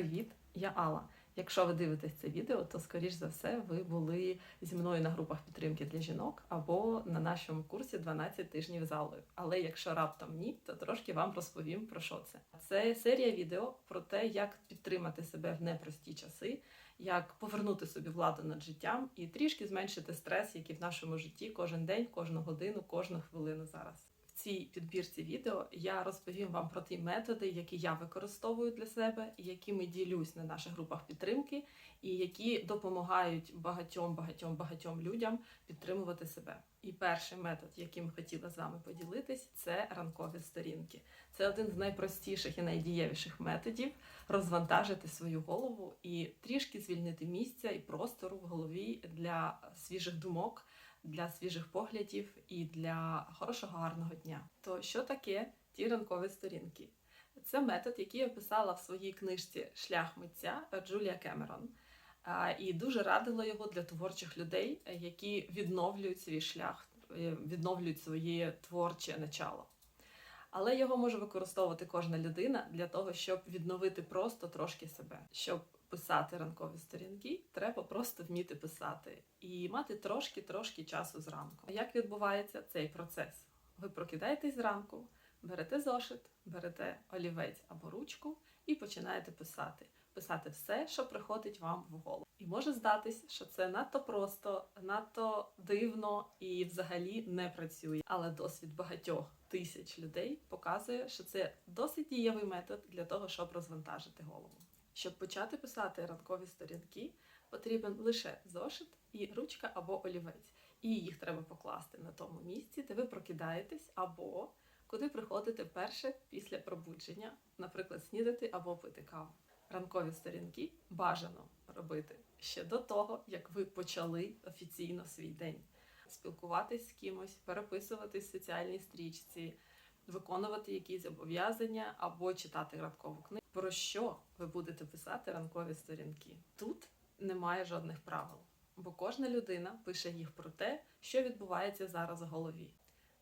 Привіт, я Алла. Якщо ви дивитесь це відео, то скоріш за все ви були зі мною на групах підтримки для жінок або на нашому курсі 12 тижнів залою. Але якщо раптом ні, то трошки вам розповім про що це. Це серія відео про те, як підтримати себе в непрості часи, як повернути собі владу над життям і трішки зменшити стрес, який в нашому житті кожен день, кожну годину, кожну хвилину зараз. Цій підбірці відео я розповім вам про ті методи, які я використовую для себе, якими ділюсь на наших групах підтримки, і які допомагають багатьом, багатьом, багатьом людям підтримувати себе. І перший метод, яким хотіла з вами поділитись, це ранкові сторінки. Це один з найпростіших і найдієвіших методів розвантажити свою голову і трішки звільнити місця і простору в голові для свіжих думок для свіжих поглядів і для хорошого гарного дня. То що таке ті ранкові сторінки? Це метод, який я описала в своїй книжці Шлях митця Джулія Кемерон. І дуже радила його для творчих людей, які відновлюють свій шлях, е, відновлюють своє творче начало. Але його може використовувати кожна людина для того, щоб відновити просто трошки себе. Щоб писати ранкові сторінки, треба просто вміти писати і мати трошки-трошки часу зранку. А як відбувається цей процес? Ви прокидаєтесь зранку, берете зошит, берете олівець або ручку і починаєте писати. Писати все, що приходить вам в голову. І може здатись, що це надто просто, надто дивно і взагалі не працює. Але досвід багатьох тисяч людей показує, що це досить дієвий метод для того, щоб розвантажити голову. Щоб почати писати ранкові сторінки, потрібен лише зошит і ручка або олівець. І їх треба покласти на тому місці, де ви прокидаєтесь, або куди приходите перше після пробудження, наприклад, снідати або пити каву. Ранкові сторінки бажано робити ще до того, як ви почали офіційно свій день. Спілкуватись з кимось, переписуватись в соціальній стрічці, виконувати якісь зобов'язання або читати ранкову книгу. Про що ви будете писати ранкові сторінки? Тут немає жодних правил, бо кожна людина пише їх про те, що відбувається зараз в голові.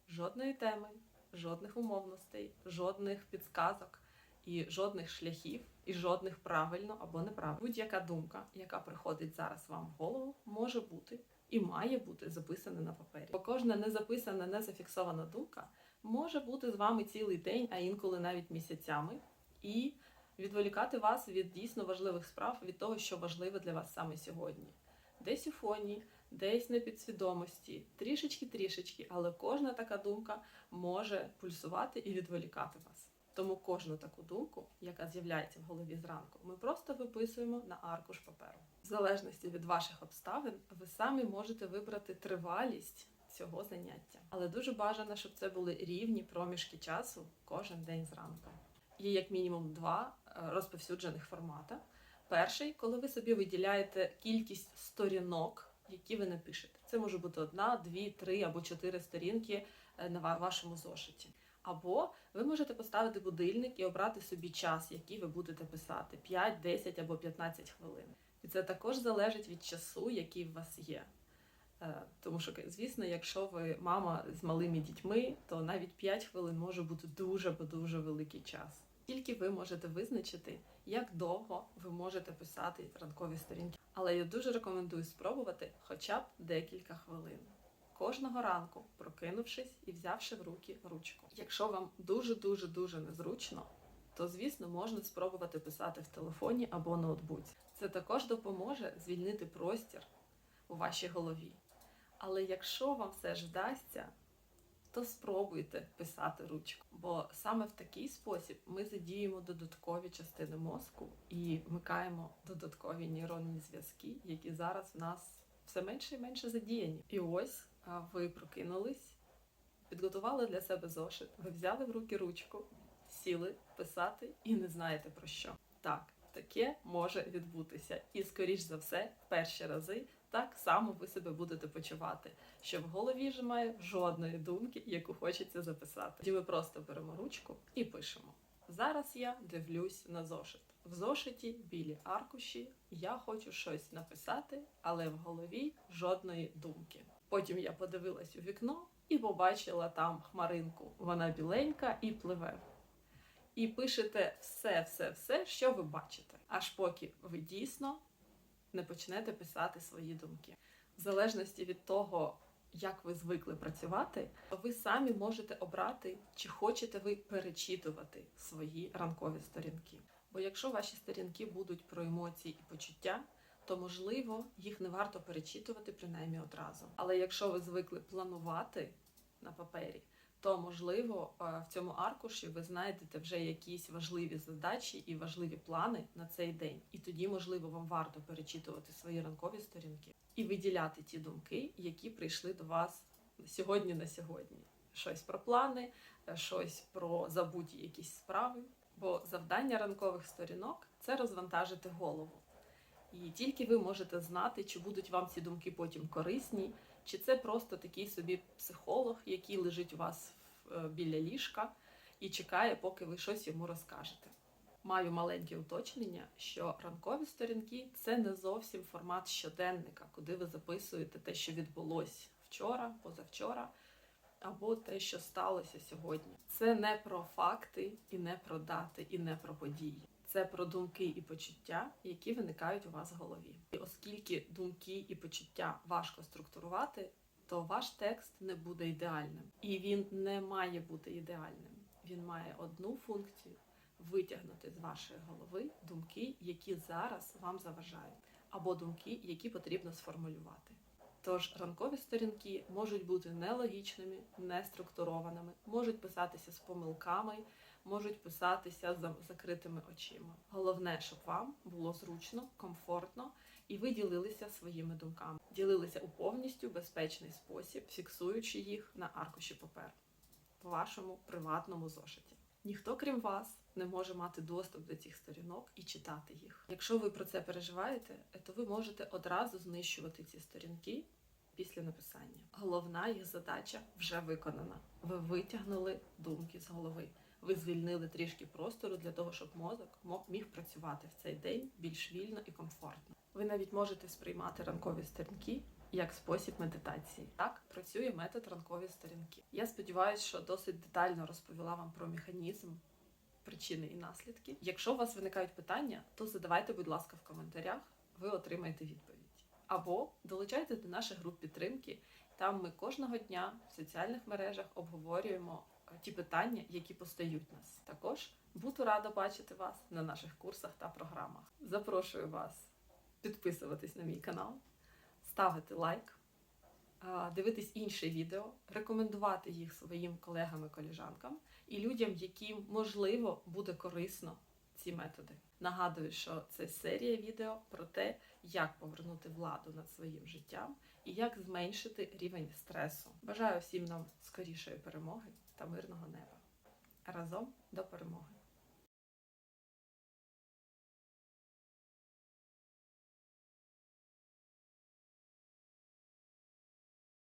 Жодної теми, жодних умовностей, жодних підсказок і жодних шляхів, і жодних правильно або неправильно. Будь-яка думка, яка приходить зараз вам в голову, може бути і має бути записана на папері. Бо кожна незаписана, не зафіксована думка може бути з вами цілий день, а інколи навіть місяцями, і відволікати вас від дійсно важливих справ, від того, що важливе для вас саме сьогодні. Десь у фоні, десь на підсвідомості, трішечки-трішечки, але кожна така думка може пульсувати і відволікати вас. Тому кожну таку думку, яка з'являється в голові зранку, ми просто виписуємо на аркуш паперу. В залежності від ваших обставин, ви самі можете вибрати тривалість цього заняття. Але дуже бажано, щоб це були рівні проміжки часу кожен день зранку. Є як мінімум два е, розповсюджених формата. Перший, коли ви собі виділяєте кількість сторінок, які ви напишете. Це може бути одна, дві, три або чотири сторінки е, на вашому зошиті. Або ви можете поставити будильник і обрати собі час, який ви будете писати 5, 10 або 15 хвилин. І це також залежить від часу, який в вас є. Е, Тому що, звісно, якщо ви мама з малими дітьми, то навіть 5 хвилин може бути дуже дуже великий час. Тільки ви можете визначити, як довго ви можете писати ранкові сторінки. Але я дуже рекомендую спробувати хоча б декілька хвилин. Кожного ранку, прокинувшись і взявши в руки ручку. Якщо вам дуже-дуже дуже незручно, то звісно можна спробувати писати в телефоні або ноутбуці. Це також допоможе звільнити простір у вашій голові. Але якщо вам все ж вдасться, то спробуйте писати ручку. Бо саме в такий спосіб ми задіємо додаткові частини мозку і вмикаємо додаткові нейронні зв'язки, які зараз в нас все менше і менше задіяні. І ось ви прокинулись, підготували для себе зошит, ви взяли в руки ручку, сіли писати і не знаєте про що. Так, таке може відбутися. І, скоріш за все, перші рази так само ви себе будете почувати, що в голові ж немає жодної думки, яку хочеться записати. Тоді ми просто беремо ручку і пишемо. Зараз я дивлюсь на зошит. В зошиті білі аркуші, я хочу щось написати, але в голові жодної думки. Потім я подивилась у вікно і побачила там хмаринку. Вона біленька і пливе. і пишете все, все, все, що ви бачите, аж поки ви дійсно не почнете писати свої думки. В залежності від того, як ви звикли працювати, ви самі можете обрати, чи хочете ви перечитувати свої ранкові сторінки. Бо якщо ваші сторінки будуть про емоції і почуття, то можливо їх не варто перечитувати принаймні одразу. Але якщо ви звикли планувати на папері, то можливо е, в цьому аркуші ви знайдете вже якісь важливі задачі і важливі плани на цей день. І тоді, можливо, вам варто перечитувати свої ранкові сторінки і виділяти ті думки, які прийшли до вас сьогодні на сьогодні. Щось про плани, е, щось про забуті якісь справи. Бо завдання ранкових сторінок це розвантажити голову. І тільки ви можете знати, чи будуть вам ці думки потім корисні, чи це просто такий собі психолог, який лежить у вас е, біля ліжка і чекає, поки ви щось йому розкажете. Маю маленьке уточнення, що ранкові сторінки це не зовсім формат щоденника, куди ви записуєте те, що відбулось вчора, позавчора, або те, що сталося сьогодні. Це не про факти, і не про дати, і не про події. Це про думки і почуття, які виникають у вас в голові. І оскільки думки і почуття важко структурувати, то ваш текст не буде ідеальним. І він не має бути ідеальним. Він має одну функцію витягнути з вашої голови думки, які зараз вам заважають, або думки, які потрібно сформулювати. Тож ранкові сторінки можуть бути нелогічними, неструктурованими, можуть писатися з помилками, можуть писатися з закритими очима. Головне, щоб вам було зручно, комфортно і ви ділилися своїми думками, ділилися у повністю безпечний спосіб, фіксуючи їх на аркуші паперу в вашому приватному зошиті. Ніхто, крім вас, не може мати доступ до цих сторінок і читати їх. Якщо ви про це переживаєте, то ви можете одразу знищувати ці сторінки після написання. Головна їх задача вже виконана. Ви витягнули думки з голови. Ви звільнили трішки простору для того, щоб мозок мо- міг працювати в цей день більш вільно і комфортно. Ви навіть можете сприймати ранкові сторінки як спосіб медитації. Так працює метод ранкові сторінки. Я сподіваюся, що досить детально розповіла вам про механізм, причини і наслідки. Якщо у вас виникають питання, то задавайте, будь ласка, в коментарях, ви отримаєте відповідь. Або долучайте до наших груп підтримки. Там ми кожного дня в соціальних мережах обговорюємо ті питання, які постають нас. Також буду рада бачити вас на наших курсах та програмах. Запрошую вас підписуватись на мій канал, ставити лайк, дивитись інші відео, рекомендувати їх своїм колегам і коліжанкам і людям, яким можливо буде корисно ці методи. Нагадую, що це серія відео про те, як повернути владу над своїм життям і як зменшити рівень стресу. Бажаю всім нам скорішої перемоги та мирного неба. Разом до перемоги!